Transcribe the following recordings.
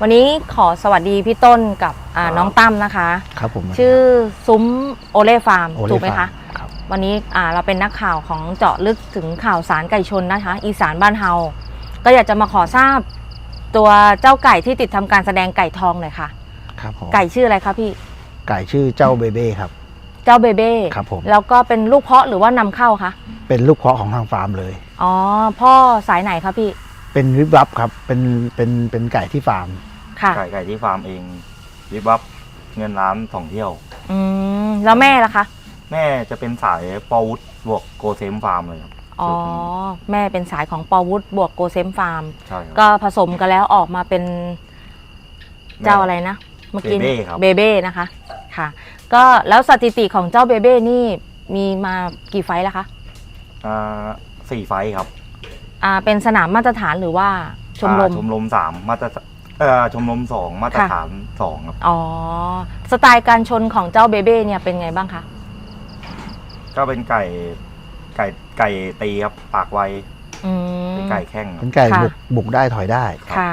วันนี้ขอสวัสดีพี่ต้นกับอ่าครับ น้องตั้มนะคะ ครับผมชื่อซุ้มโอเล่ฟาร์มโอเลถูกไหมฟาคะ ร์มครับวันนี้อ่าเราเป็นนักข่าวของเจาะลึกถึงข่าวสารไก่ชนนะคะ อีสานบ้านเฮา ก็อยากจะมาขอทราบตัวเจ้าไก่ที่ติดทำการแสดงไก่ทองหน่อยค่ะ ครับผมไก่ชื่ออะไรคะพี่ ไก่ชื่อเจ้าเบเบ้ครับ เจ้าเบเบ้ครับผม แล้วก็เป็นลูกเพาะหรือว่านำเข้าคะ เป็นลูกเพาะของทางฟาร์มเลย อ๋อ พ่อสายไหนคะพี่ เป็นวิบวับครับ เป็นเป็นเป็นไก่ที่ฟาร์มค่ะ ไก่ไก่ที่ฟาร์มเองวิบวับเงินล้านท่องเที่ยว อืม แล้วแม่ล่ะคะ แม่จะเป็นสายปอวุฒบวกโกเซมฟาร์มเลยครับอ๋อ แม่เป็นสายของปอวุฒบวกโกเซมฟาร์ม ใช่ครับ ก็ผสมกันแล้วออกมาเป็นแม่เจ้าอะไรนะ เมื่อกี้เบเบ้ครับ เบเบ้นะคะ ค่ะ ก็แล้วสถิติของเจ้าเบเบ้นี่มีมากี่ไฟท์แล้วคะอ่าสี่ไฟท์ครับ อ่าเป็นสนามมาตรฐานหรือว่าชมรม อ่าชมรมสามมาตรเอ่อชมรมสองมาตรค่ะ ฐานสองครับ อ๋อ สไตล์การชนของเจ้าเบเบ้เนี่ยเป็นไงบ้างคะ ก็เป็นไก่ไก่ไก่ตีครับปากไวอืม เป็นไก่แข้งครัเป็บนไก่ค่ะ บุกบุกได้ถอยได้ ค่ะ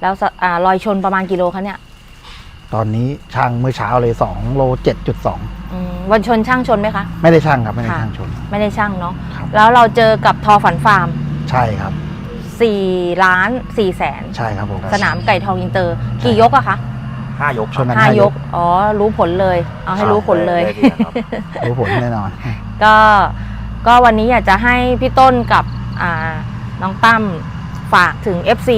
แล้วสอ่ารอยชนประมาณกิโลคะเนี่ยตอนนี้ช่างเมื่อเช้าเลย2โล7.2 อืมวันชนช่างชนไหมคะ ไม่ได้ช่างครับไม่ได้ค่ะ ช่างชน ไม่ได้ช่างเนาะ ครับ แล้วเราเจอกับทอฝันฟาร์ม ใช่ครับ 4 ล้าน4แสนใช่ครับผมสนามไก่ทองอินเตอร์ กี่ยกอะคะห้ายกชนกันห้ายกอ๋อ รู้ผลเลย เอาให้รู้ผลเลย ได้ดีครับ รู้ผลแน่นอน ก็ก็วันนี้อยากจะให้พี่ต้นกับอ่าน้องตั้มฝากถึง FC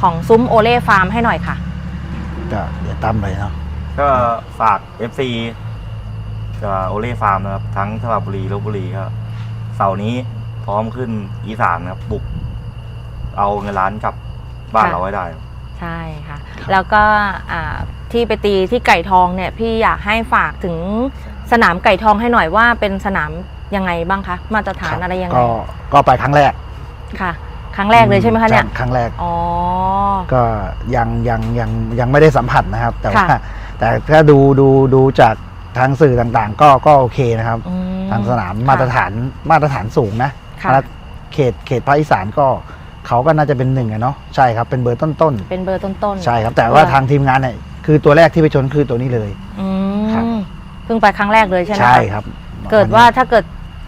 ของซุ้มโอเล่ฟาร์มให้หน่อยค่ะ ก็เดี๋ยวตั้มเลยเนาะ ก็ฝาก FC กับโอเล่ฟาร์มนะครับ ทั้งสระบุรีลบบุรีครับเสาร์นี้ พร้อมขึ้นอีสานครับบุก เอาเงินล้านกลับบ้านค่ะ เราไว้ได้ครับ ใช่ค่ะแล้วก็อ่าที่ไปตีที่ไก่ทองเนี่ยพี่อยากให้ฝากถึงสนามไก่ทองให้หน่อยว่าเป็นสนามยังไงบ้างคะมาตรฐานอะไรยังไงก็ก็ไปครั้งแรกค่ะ ครั้งแรกเลยใช่ไหมคะเนี่ยครั้งแรกอ๋อ ก็ยังยังยังยังไม่ได้สัมผัสนะครับ แต่ว่าค่ะแต่ถ้าดูดูดูจากทางสื่อต่างๆ ก็ก็โอเคนะครับ อืมทางสนามมาตรฐานมาตรฐานสูงนะ ค่ะ แล้วเขตเขตภาคอีสานก็เขาก็น่าจะเป็นหนึ่งอะเนาะใช่ครับเป็นเบอร์ต้นเป็นเบอร์ต้นๆใช่ครับ แต่ว่าทางทีมงานเนี่ยคือตัวแรกที่ไปชนคือตัวนี้เลย อืครับ มเพิ่งไปครั้งแรกเลยใช่ไหมคะใช่ครับเกิดว่าถ้าเกิด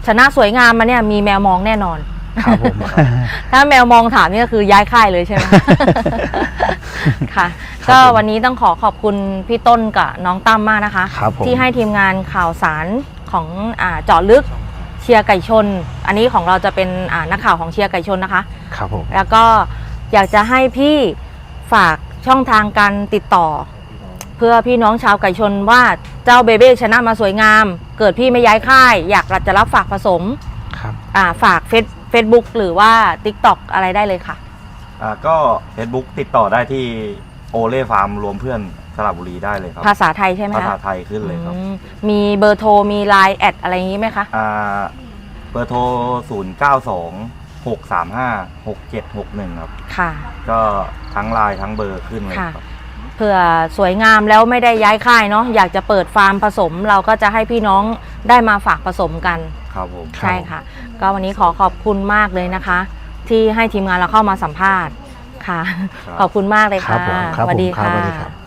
ชนะสวยงามมาเนี่ยมีแมวมองแน่นอน ครับผม ถ้าแมวมองถามนี่ก็คือย้ายค่ายเลยใช่ไหม ค่ะ ครับก็ผมวันนี้ต้องขอขอบคุณพี่ต้นกับน้องตั้มมากนะคะ ครับผมที่ให้ทีมงานข่าวสารของอ่าเจาะลึก เชียร์ไก่ชน อันนี้ของเราจะเป็นอ่านักข่าวของเชียร์ไก่ชนนะคะ ครับผม แล้วก็อยากจะให้พี่ฝากช่องทางการติดต่อ เพื่อพี่น้องชาวไก่ชนว่าเจ้าเบเบ้ชนะมาสวยงาม เกิดพี่ไม่ย้ายค่าย อยากจะรับฝากผสมครับอ่าฝากเฟซเฟซบุ๊กหรือว่า t ิ k t o k อะไรได้เลยค่ะอ่าก็ Facebook ติดต่อได้ที่โอเล่ฟาร์มรวมเพื่อน สระบุรีได้เลยครับ ภาษาไทยใช่ไหมภาคะษาไทยขึ้นเลยครับ อืมมีเบอร์โทรมีไลน์แอดอะไรอย่างนี้ไหมคะ อ่าเบอร์โทร 0 9 2 6 3 5 6 7 6 1 ครับ ค่ะ ก็ทั้งไลน์ทั้งเบอร์ขึ้นเลยครับ เผื่อสวยงามแล้วไม่ได้ย้ายค่ายเนาะอยากจะเปิดฟาร์มผสม เราก็จะให้พี่น้องได้มาฝากผสมกัน ครับผม ใช่ค่ะ ก็วันนี้ขอขอบคุณมากเลยนะคะ ที่ให้ทีมงานเราเข้ามาสัมภาษณ์ค่ะ ครับ ขอบคุณมากเลยครัค่ะบผมครับสวัสดีผมครับค่ะสวัสดีครับ